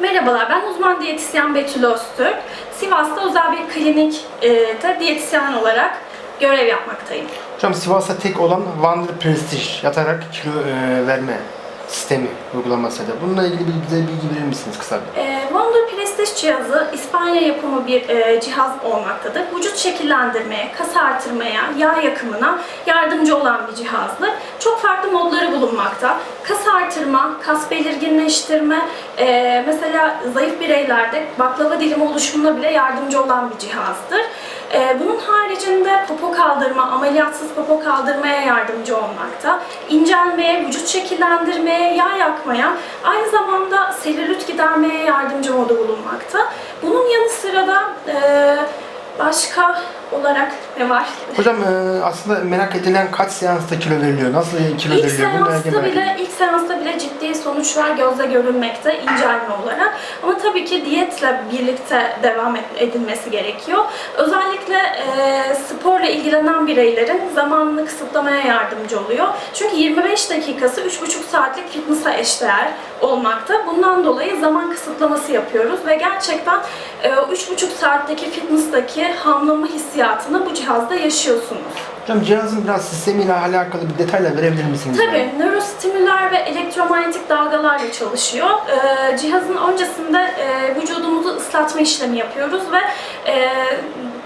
Merhabalar, ben uzman diyetisyen Betül Öztürk. Sivas'ta özel bir klinikte diyetisyen olarak görev yapmaktayım. Hocam Sivas'ta tek olan Wonder Prestige yatarak kilo e, verme sistemi uygulamasıydı. Bununla ilgili bir bize bilgi verir misiniz kısa bir? E, Wonder Prestige cihazı İspanya yapımı bir e, cihaz olmaktadır. Vücut şekillendirmeye, kas artırmaya, yağ yakımına yardımcı olan bir cihazdır. Çok farklı modları bulunmakta. Kas artırma, kas belirginleştirme, e, mesela zayıf bireylerde baklava dilimi oluşumuna bile yardımcı olan bir cihazdır. E, bunun haricinde popo kaldırma, ameliyatsız popo kaldırmaya yardımcı olmakta. İncelmeye, vücut şekillendirmeye, yağ yakmaya, aynı zamanda selülit gidermeye yardımcı modu bulunmakta. Bunun yanı sıra da e, başka olarak ne var? Hocam e, aslında merak edilen kaç seansta kilo veriliyor? Nasıl kilo İlk veriliyor? Bunu seansta merak ediyorum. bile ilk seansta bile ciddi sonuçlar gözle görülmekte incelme olarak. Ama tabii ki diyetle birlikte devam et- edilmesi gerekiyor. Özellikle e, sporla ilgilenen bireylerin zamanını kısıtlamaya yardımcı oluyor. Çünkü 25 dakikası 3,5 saatlik fitness'a eşdeğer olmakta. Bundan dolayı zaman kısıtlaması yapıyoruz ve gerçekten e, o 3,5 saatteki fitness'taki hamlama hissiyatını bu cihazda yaşıyorsunuz. Hocam cihazın biraz sistemiyle alakalı bir detayla verebilir misiniz? Tabii, nörostimüler ve elektromanyetik dalgalarla çalışıyor. Ee, cihazın öncesinde e, vücudumuzu ıslatma işlemi yapıyoruz ve e,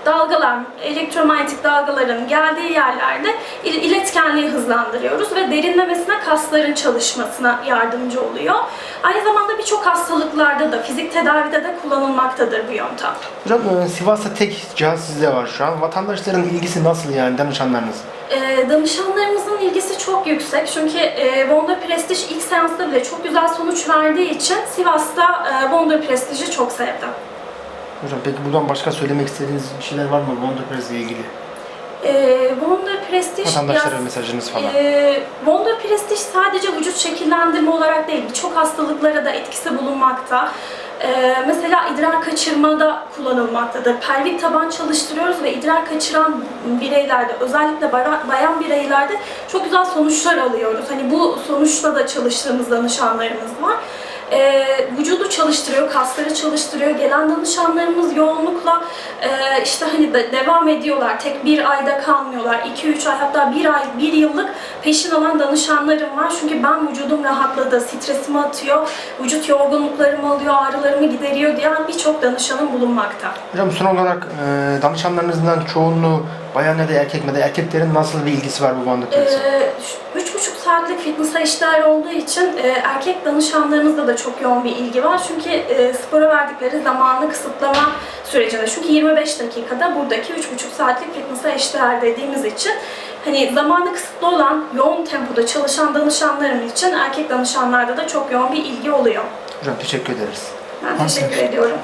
dalgalar, elektromanyetik dalgaların geldiği yerlerde il- iletkenliği hızlandırıyoruz ve derinlemesine kasların çalışmasına yardımcı oluyor. Aynı zamanda birçok hastalıklarda da, fizik tedavide de kullanılmaktadır bu yöntem. Hocam e, Sivas'ta tek cihaz sizde var şu an. Vatandaşların ilgisi nasıl yani danışanlarınız? Ee, danışanlarımızın ilgisi çok yüksek çünkü e, Wonder Prestige ilk seansta bile çok güzel sonuç verdiği için Sivas'ta e, Wonder Prestige'i çok sevdim. Hocam peki buradan başka söylemek istediğiniz şeyler var mı Wonder Press ile ilgili? E, Wonder Prestige Vatandaşlara mesajınız falan. e, Wonder Prestige sadece vücut şekillendirme olarak değil, birçok hastalıklara da etkisi bulunmakta. E, mesela idrar kaçırmada kullanılmaktadır. Pelvik taban çalıştırıyoruz ve idrar kaçıran bireylerde, özellikle bayan bireylerde çok güzel sonuçlar alıyoruz. Hani bu sonuçta da çalıştığımız danışanlarımız var. E, vücudu çalıştırıyor, kasları çalıştırıyor. Gelen danışanlarımız yoğunlukla e, işte hani de devam ediyorlar. Tek bir ayda kalmıyorlar. 2-3 ay hatta bir ay, bir yıllık peşin alan danışanlarım var. Çünkü ben vücudum rahatladı, stresimi atıyor, vücut yorgunluklarımı alıyor, ağrılarımı gideriyor diyen birçok danışanım bulunmakta. Hocam son olarak e, danışanlarınızdan çoğunluğu bayan ya da erkek mi? Erkeklerin nasıl bir ilgisi var bu Press'e? Ee, fitness'a işler olduğu için e, erkek danışanlarımızda da çok yoğun bir ilgi var. Çünkü e, spora verdikleri zamanı kısıtlama sürecinde. Çünkü 25 dakikada buradaki üç buçuk saatlik fitness'a eşdeğer dediğimiz için hani zamanı kısıtlı olan yoğun tempoda çalışan danışanlarım için erkek danışanlarda da çok yoğun bir ilgi oluyor. Hocam teşekkür ederiz. Ben teşekkür ediyorum.